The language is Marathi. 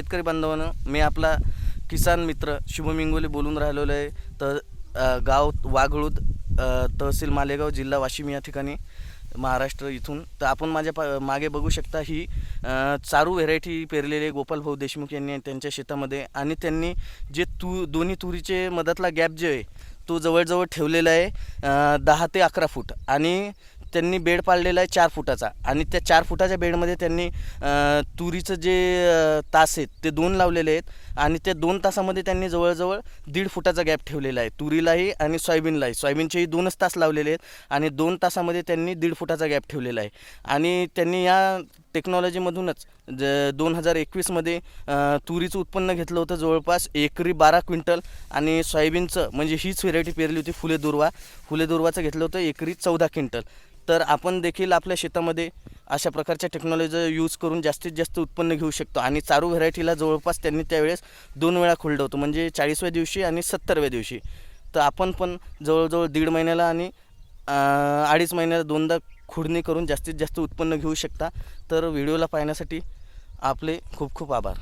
शेतकरी बांधवानं मी आपला किसान मित्र शुभम इंगोले बोलून राहिलेलो आहे. तर गाव वाघळूद तहसील मालेगाव जिल्हा वाशिम या ठिकाणी महाराष्ट्र इथून. तर आपण माझ्या पा मागे बघू शकता ही चारू व्हेरायटी पेरलेली आहे गोपाल भाऊ देशमुख यांनी त्यांच्या शेतामध्ये. आणि त्यांनी जे तू दोन्ही तुरीचे मधातला गॅप जे आहे तो जवळजवळ ठेवलेला आहे दहा ते अकरा फूट. आणि त्यांनी बेड पाडलेला आहे चार फुटाचा. आणि त्या चार फुटाच्या बेडमध्ये त्यांनी तुरीचं जे तास आहेत ते दोन लावलेले आहेत. आणि त्या दोन तासामध्ये त्यांनी जवळजवळ दीड फुटाचा गॅप ठेवलेला आहे. तुरीलाही आणि सोयाबीनलाही. सोयाबीनचेही दोनच तास लावलेले आहेत. आणि दोन तासामध्ये त्यांनी दीड फुटाचा गॅप ठेवलेला आहे. आणि त्यांनी या टेक्नॉलॉजीमधूनच ज दोन हजार एकवीसमध्ये तुरीचं उत्पन्न घेतलं होतं जवळपास एकरी बारा क्विंटल आणि सोयाबीनचं म्हणजे हीच व्हेरायटी पेरली होती फुले दुर्वा. फुले दुर्वाचं घेतलं होतं एकरी चौदा क्विंटल. तर आपण देखील आपल्या शेतामध्ये अशा प्रकारच्या टेक्नॉलॉजी यूज करून जास्तीत जास्त उत्पन्न घेऊ शकतो. आणि चारू व्हरायटीला जवळपास त्यांनी त्यावेळेस दोन वेळा खुलडवतो म्हणजे चाळीसव्या दिवशी आणि सत्तरव्या दिवशी. तर आपण पण जवळजवळ दीड महिन्याला आणि अडीच महिन्याला दोनदा खुडणी करून जास्तीत जास्त उत्पन्न घेऊ शकता. तर व्हिडिओला पाहण्यासाठी आपले खूप खूप आभार.